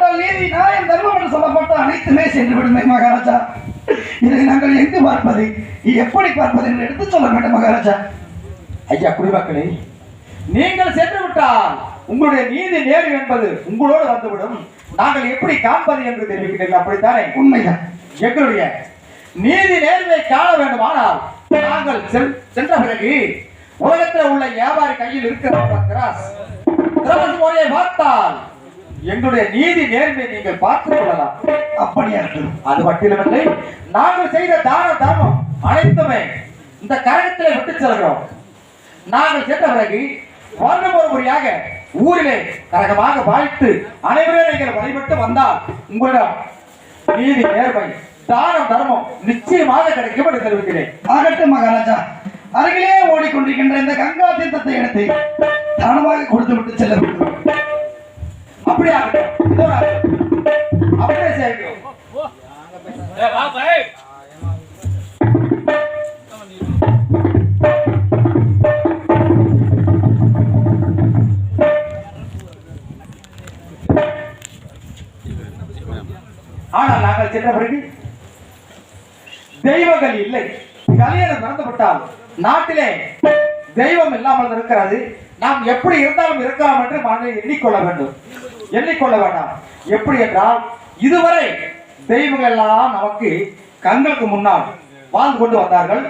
விட்டால் நீதி நியாயம் தர்மம் என்று சொல்லப்பட்ட அனைத்துமே சென்று விடுமே மகாராஜா. இதை நாங்கள் எங்கு பார்ப்பது? எப்படி பார்ப்பது என்று எடுத்துச் சொல்ல வேண்டும் மகாராஜா. ஐயா குடிமக்களே நீங்கள் சென்று விட்டால் உங்களுடைய நீதி நேர்வு என்பது உங்களோடு வந்துவிடும். நாங்கள் எப்படி காண்பது என்று தெரிவிக்கிறீர்கள்? அப்படித்தானே? உண்மைதான். எங்களுடைய நீதி நேர்வை காண வேண்டுமானால் நாங்கள் சென்ற பிறகு உலகத்தில் உள்ள வியாபாரி கையில் இருக்கிற பார்த்தால் எங்களுடைய நீதி நேர்மை நீங்கள் பார்த்துக் கொள்ளலாம். அப்படியா இருக்கட்டும் அது மட்டுமில்லை நாங்கள் செய்த தான தர்மம் அனைத்துமே இந்த கரகத்திலே விட்டு செல்கிறோம். நாங்கள் சென்ற பிறகு வருடம் ஒரு முறையாக ஊரிலே கரகமாக வாழ்த்து அனைவரும் நீங்கள் வழிபட்டு வந்தால் உங்களிடம் நீதி நேர்மை தானம் தர்மம் நிச்சயமாக கிடைக்கும் என்று தெரிவிக்கிறேன். ஆகட்டும் மகாராஜா. அருகிலே ஓடிக்கொண்டிருக்கின்ற இந்த கங்கா தீர்த்தத்தை எடுத்து தானமாக கொடுத்து விட்டு செல்ல வேண்டும். அப்படியே. அப்படியே செய்கிறோம் ஆனால் நாங்கள் சென்ற பிறகு தெய்வங்கள் இல்லை. கல்யாணம் நடந்துவிட்டால் நாட்டிலே தெய்வம் இல்லாமல் இருக்கிறது. நாம் எப்படி இருந்தாலும் இருக்கலாம் என்று மனதில் எண்ணிக்கொள்ள வேண்டும். எண்ணிக்கொள்ள வேண்டாம் எப்படி என்றால் இதுவரை தெய்வங்கள் எல்லாம் நமக்கு கண்களுக்கு முன்னால் வாழ்ந்து கொண்டு வந்தார்கள்.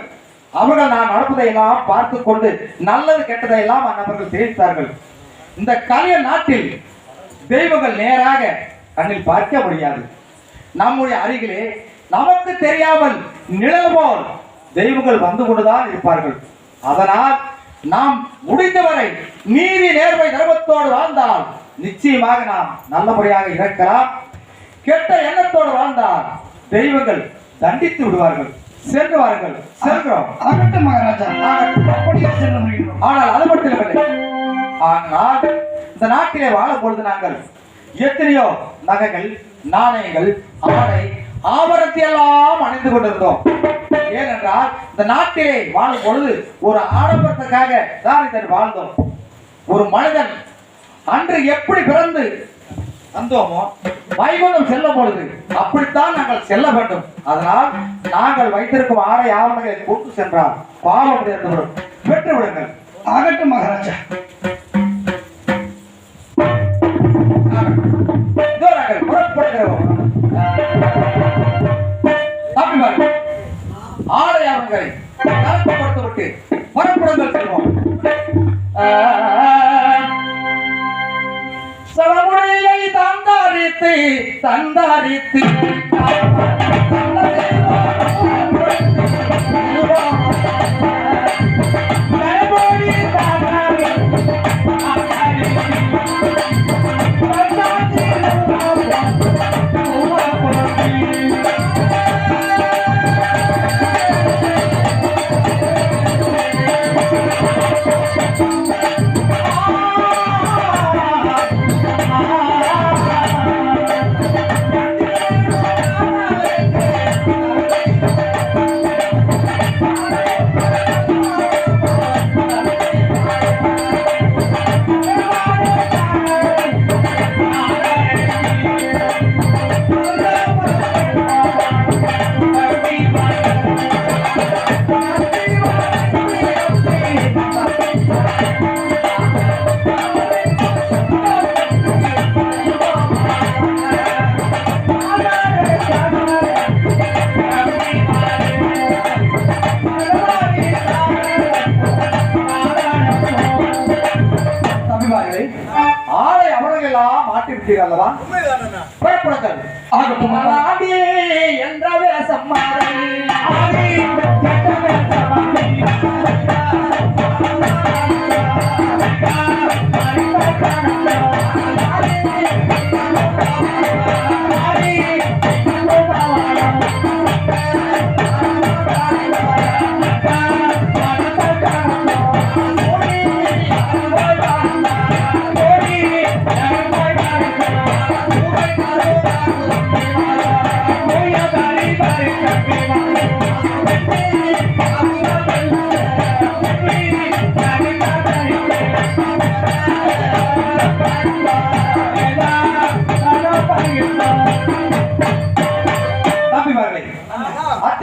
அவர்கள் நான் நடப்பதை எல்லாம் பார்த்து கொண்டு நல்லது கெட்டதை எல்லாம் அந்நபர்கள் தெரிவித்தார்கள். இந்த கலிய நாட்டில் தெய்வங்கள் நேராக கண்ணில் பார்க்க முடியாது. நம்முடைய அருகிலே நமக்கு தெரியாமல் நிழல் போல் தெய்வங்கள் வந்து கொண்டுதான் இருப்பார்கள். அதனால் நாம் முடிந்தவரை நீதி நேர்மை தர்மத்தோடு வாழ்ந்தால் நிச்சயமாக நாம் நல்லபடியாக இருக்கலாம் கெட்ட எண்ணத்தோடு வாழ்ந்தால் தெய்வங்கள் தண்டித்து விடுவார்கள். சென்றுவார்கள் செல்கிறோம். ஆகட்டும் மகாராஜா. அப்படியே செல்ல முடியும் ஆனால் அது மட்டும் இல்லை. ஆனால் இந்த நாட்டிலே வாழும் பொழுது நாங்கள் எத்தனையோ நகைகள் நாணயங்கள் ஆடை ஆபரணத்தை எல்லாம் அணிந்து கொண்டிருந்தோம். ஏனென்றால் இந்த நாட்டிலே வாழும் பொழுது ஒரு ஆடம்பரத்துக்காக தான் இதன் வாழ்ந்தோம். ஒரு மனிதன் அன்று எப்படி பிறந்து வந்தோமோ வைகுண்டம் செல்லும் பொழுது அப்படித்தான் நாங்கள் செல்ல வேண்டும். அதனால் நாங்கள் வைத்திருக்கும் ஆடை ஆவணங்களை கொண்டு சென்றால் பாவம் நேர்ந்துவிடும் பெற்று விடுங்கள். ஆகட்டும் மகாராஜா. ஆடை ஆவணங்களை புறப்படுங்கள் செல்வோம். தந்தாரித்து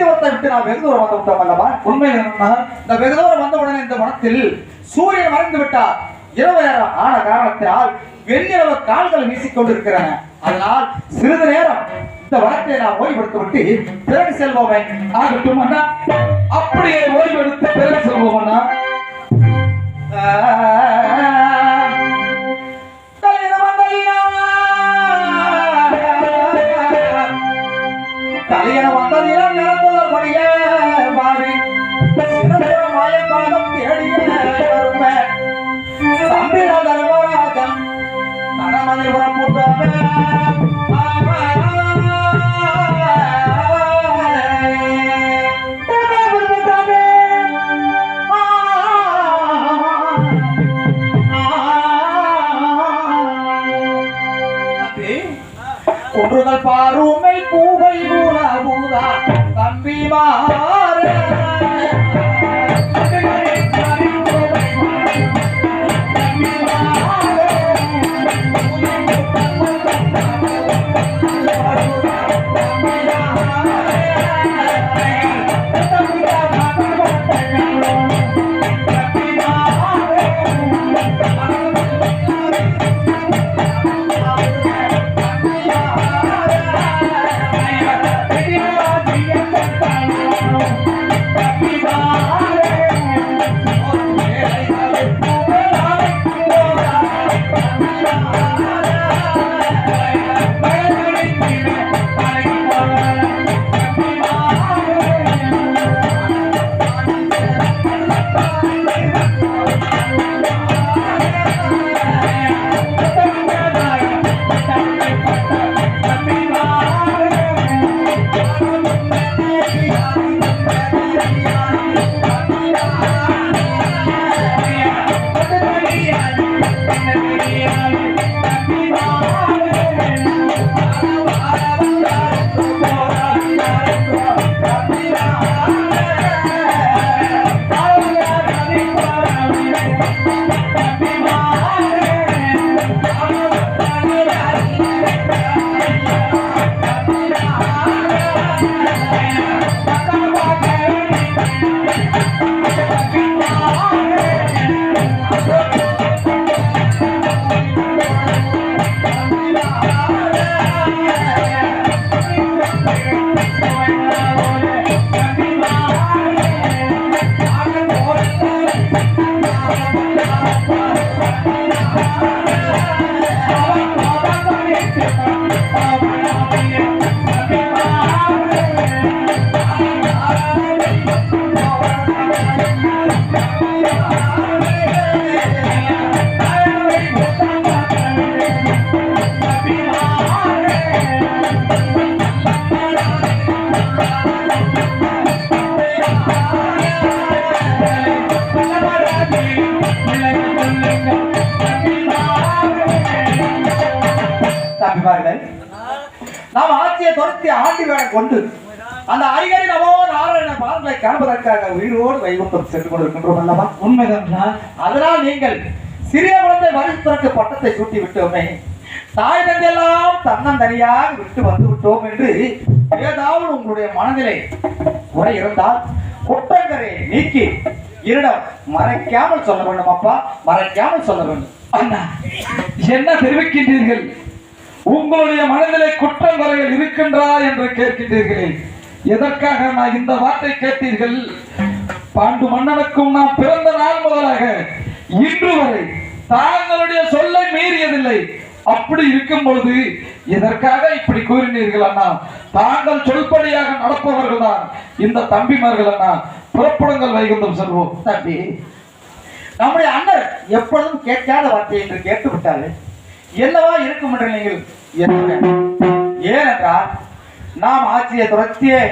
அத்திவரத்தை விட்டு நாம் வெகு தூரம் வந்து விட்டோம் அல்லவா? உண்மை இந்த வெகு தூரம் வந்த உடனே இந்த வனத்தில் சூரியன் மறைந்து விட்டார். இரவு நேரம் ஆன காரணத்தினால் வெண்ணிலவு கால்கள் வீசிக் கொண்டிருக்கிறன. அதனால் சிறிது நேரம் இந்த வனத்தை நாம் ஓய்வெடுத்து விட்டு பிறகு செல்வோமே. ஆகட்டும் அண்ணா. அப்படியே ஓய்வெடுத்து பிறகு செல்வோம் அண்ணா. புறப்பட்டவே பாருமை பூவை பூரா தம்பி மாற. ஆண்டி வேலை கொண்டு அந்த அரிகரி நமோ நாராயண பாடலை காண்பதற்காக உயிரோடு வைகுண்டம் சென்று கொண்டிருக்கின்றோம் அல்லவா? உண்மைதான் அதனால் நீங்கள் சிறிய குழந்தை பிறக்க பட்டத்தை சூட்டி விட்டோமே தாய் தந்தையெல்லாம் தன்னந்தனியாக விட்டு வந்து விட்டோம் என்று ஏதாவது உங்களுடைய மனநிலை குறை இருந்தால் குற்றங்கரை நீக்கி இருடம் மறைக்காமல் சொல்ல வேண்டும் அப்பா மறைக்காமல் சொல்ல வேண்டும். அண்ணா என்ன தெரிவிக்கின்றீர்கள்? உங்களுடைய மனதிலே குற்றங்குறைகள் இருக்கின்றா என்று கேட்கின்றீர்களே. எதற்காக நான் இந்த வார்த்தை கேட்டீர்கள்? பாண்டு மன்னனுக்கும் நான் பிறந்த நாள் முதலாக இன்று வரை தாங்களுடைய சொல்லை மீறியதில்லை. அப்படி இருக்கும் பொழுது எதற்காக இப்படி கூறினீர்கள் அண்ணா? தாங்கள் சொல்படியாக நடப்பவர்கள் தான். இந்த தம்பிமார்கள் அண்ணா புறப்படுங்கள் வைகுந்தம் செல்வோம். தம்பி நம்முடைய அண்ணர் எப்பொழுதும் கேட்காத வார்த்தை என்று கேட்டு விட்டாரு என்னவா இருக்கும் என்று நீங்கள் எண்ணுங்கள். ஏனென்றால் நாம் ஆட்சியை துரத்தியே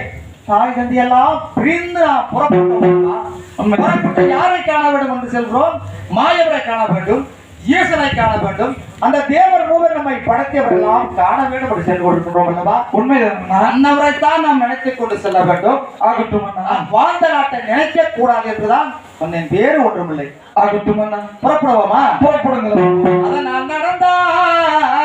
தாய் எல்லாம் பிரிந்து நாம் புறப்பட்டோம் உண்மை. புறப்பட்டு யாரை காண வேண்டும் என்று செல்கிறோம்? மாயவரை காண வேண்டும் ஈசனை காண வேண்டும். அந்த தேவர் மூவர் நம்மை படைத்தவரெல்லாம் காண வேண்டும் என்று சென்று கொண்டிருக்கிறோம் அல்லவா? அண்ணா. அன்னவரைத்தான் நாம் நினைத்துக் கொண்டு செல்ல வேண்டும். ஆகட்டும் வாழ்ந்த நாட்டை நினைக்க கூடாது என்றுதான் சொன்னேன் வேறு ஒன்றுமில்லை. ஆகட்டும் புறப்படுவோமா? புறப்படுங்கள் அதனால் நடந்தாரே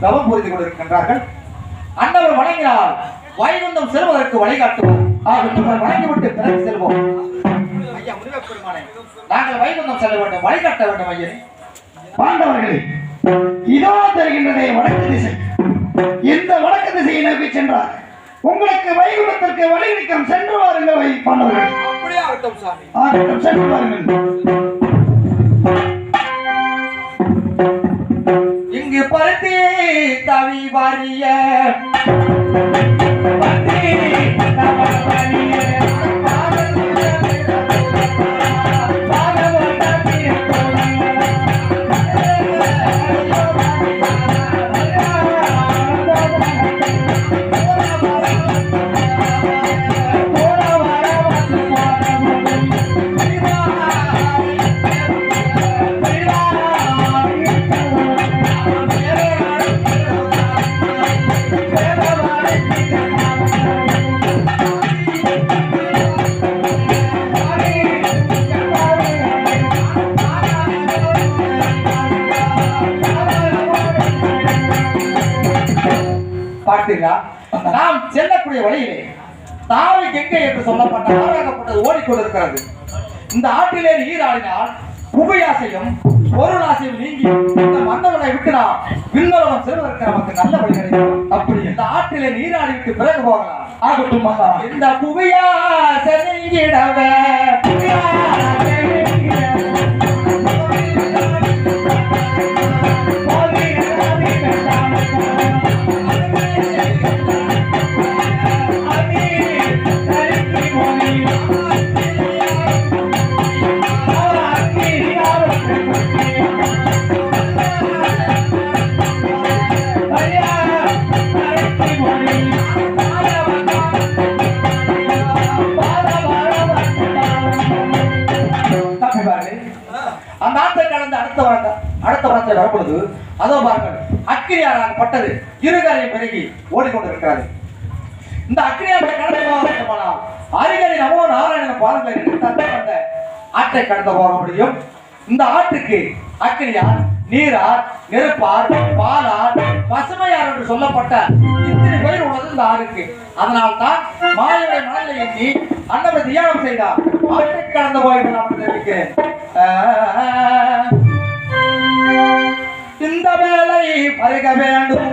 தவம் புரிந்து கொண்டிருக்கின்றார்கள். அன்னவர் வணங்கினால் வைகுந்தம் செல்வதற்கு வழிகாட்டுவோம் வணங்கிவிட்டு பிறகு செல்வோம். ஐயா முருகப் பெருமானே நாங்கள் வைகுந்தம் செல்ல வேண்டும் வழிகாட்ட வேண்டும் ஐயனே பாண்டவர்களே இதோ தெரிகின்றதே வடக்கு திசை. இந்த வடக்கு திசையை நோக்கி சென்றார். உங்களுக்கு வைகுண்டத்திற்கு வழிநீக்கம் சென்று வாருங்கள் வை பாண்டவர்களே. அப்படியே ஆகட்டும் சாமி. ஆகட்டும் சென்று வாருங்கள். இங்கு பருத்தி தவி வாரிய. பார்த்தீர்களா நாம் செல்லக்கூடிய வழியிலே தாவி கெங்கை என்று சொல்லப்பட்ட ஆறாகப்பட்டது ஓடிக்கொண்டிருக்கிறது. இந்த ஆற்றிலே நீர் ஆடினால் புகையாசையும் பொருளாசையும் நீங்கி இந்த மன்னவனை விட்டு நாம் விண்ணோரம் செல்வதற்கு நமக்கு நல்ல வழி கிடைக்கும். அப்படி இந்த ஆற்றிலே நீராடி விட்டு பிறகு போகலாம். ஆகட்டும் இந்த புகையாசை நீங்கிடவே அடுத்த வரங்க அடுத்த வரத்தை வரும்பொழுது அதோ பாருங்கள் அக்கிரியாராகப்பட்டது இருகரையும் பெருகி ஓடிக்கொண்டிருக்கிறது. இந்த அக்கிரியாரை கடந்து போக அருகரை நமோ நாராயண பாதங்களை நினைத்தால் ஆற்றை கடந்து போக முடியும். இந்த ஆற்றுக்கு அக்கிரியார் நீரார் நெருப்பார் பாலார் பசுமையார் என்று சொல்லப்பட்ட இத்தனை பேர் உள்ளது இந்த ஆறுக்கு. அதனால் தான் மாயவை மணலை எண்ணி அன்னவர் தியானம் செய்தார். ஆற்றை கடந்து போய் நான் தெரிவிக்கிறேன். இந்த வேலை பருக வேண்டும்